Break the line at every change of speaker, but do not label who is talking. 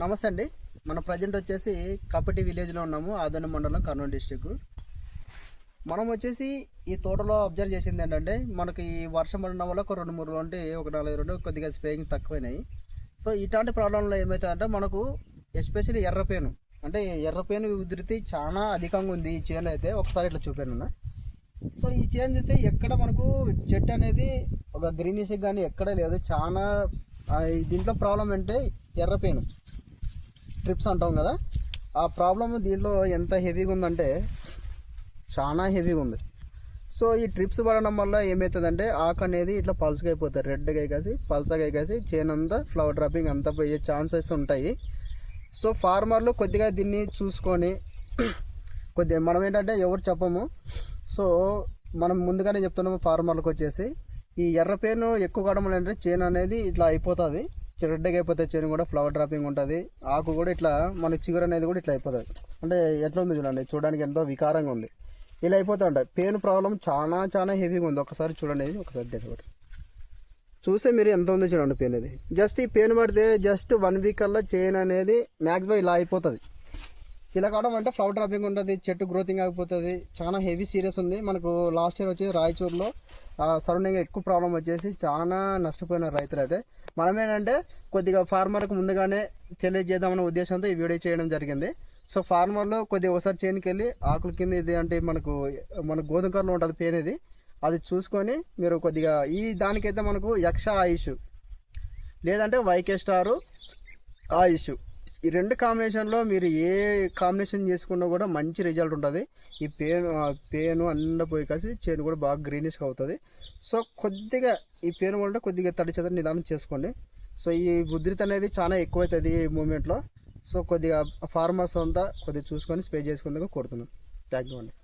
నమస్తే అండి. మన ప్రజెంట్ వచ్చేసి కపటి విలేజ్లో ఉన్నాము ఆదోని మండలం కర్నూలు డిస్టిక్ మనం వచ్చేసి ఈ తోటలో అబ్జర్వ్ చేసింది ఏంటంటే మనకి ఈ వర్షం పడడం వల్ల ఒక రెండు మూడు రోజులు ఒక నాలుగు రెండు కొద్దిగా స్పేయింగ్ తక్కువైనాయి. సో ఇట్లాంటి ప్రాబ్లంలో ఏమవుతుందంటే మనకు ఎస్పెషల్లీ ఎర్రపేను అంటే ఎర్రపేను ఉధృతి చాలా అధికంగా ఉంది ఈ చేను అయితే. ఒకసారి ఇట్లా చూపాను సో ఈ చేను చూస్తే ఎక్కడ మనకు చెట్టు అనేది ఒక గ్రీనిష్ కానీ ఎక్కడ లేదు. చాలా దీంట్లో ప్రాబ్లం అంటే ఎర్రపేను ట్రిప్స్ అంటాం కదా ఆ ప్రాబ్లమ్ దీంట్లో ఎంత హెవీగా ఉందంటే చాలా హెవీగా ఉంది. సో ఈ ట్రిప్స్ పడడం వల్ల ఏమవుతుందంటే ఆకు అనేది ఇట్లా పల్సగా అయిపోతుంది రెడ్గా అయికేసి పల్సగా అయికేసి చేను అంతా ఫ్లవర్ డ్రాపింగ్ అంతా పోయే ఛాన్సెస్ ఉంటాయి. సో ఫార్మర్లు కొద్దిగా దీన్ని చూసుకొని కొద్దిగా మనం ఏంటంటే ఎవరు చెప్పము. సో మనం ముందుగానే చెప్తున్నాము ఫార్మర్లకు వచ్చేసి ఈ ఎర్రపేను ఎక్కువ కావడం అంటే చేన్ చేను అనేది ఇట్లా అయిపోతుంది. రెడ్డగా అయిపోతే చేను కూడా ఫ్లవర్ డ్రాపింగ్ ఉంటుంది. ఆకు కూడా ఇట్లా మన చిగురు అనేది కూడా ఇట్లా అయిపోతుంది. అంటే ఎట్లా ఉంది చూడండి చూడడానికి ఎంతో వికారంగా ఉంది. ఇలా అయిపోతూ ఉంటాయి పెయిన్ ప్రాబ్లం చాలా చాలా హెవీగా ఉంది. ఒకసారి చూడండి ఒకసారి ఒకసారి ఒకటి. చూస్తే మీరు ఎంత ఉందో చూడండి పెయిన్ అది జస్ట్ ఈ పెయిన్ పడితే జస్ట్ వన్ వీక్ కల్లా చైన్ అనేది మ్యాక్సిమం ఇలా అయిపోతుంది. ఇలా కావడం అంటే ఫ్లవర్ డ్రాపింగ్ ఉంటుంది చెట్టు గ్రోతింగ్ ఆగిపోతుంది. చాలా హెవీ సీరియస్ ఉంది. మనకు లాస్ట్ ఇయర్ వచ్చేసి రాయచూరులో. సరౌండింగ్ ఎక్కువ ప్రాబ్లం వచ్చేసి చాలా నష్టపోయిన రైతులు అయితే. మనం ఏంటంటే కొద్దిగా ఫార్మర్కి ముందుగానే తెలియజేద్దామనే ఉద్దేశంతో ఈ వీడియో చేయడం జరిగింది. సో ఫార్మర్లో కొద్దిగా ఒకసారి చేనుకి వెళ్ళి ఆకుల కింద ఇది అంటే మనకు మన గోధుమ కర్రలో ఉంటుంది పేనేది అది చూసుకొని మీరు కొద్దిగా ఈ దానికైతే మనకు యక్ష ఆయుష్. లేదంటే వైకే స్టారు ఆయుష్. ఈ రెండు కాంబినేషన్లో మీరు ఏ కాంబినేషన్ చేసుకున్నా కూడా మంచి రిజల్ట్ ఉంటుంది. ఈ పేను ఆ పేను అన్న పోయి కాసి చేను కూడా బాగా గ్రీనిష్గా అవుతుంది. సో కొద్దిగా ఈ పేను కూడా కొద్దిగా తడి చెదరి నిదానం చేసుకోండి. సో ఈ ఉధృతి అనేది చాలా ఎక్కువైతుంది ఈ మూమెంట్లో సో కొద్దిగా ఫార్మర్స్ అంతా కొద్దిగా చూసుకొని స్ప్రే చేసుకుందుకు కోరుతున్నాను. థ్యాంక్ యూ అండి.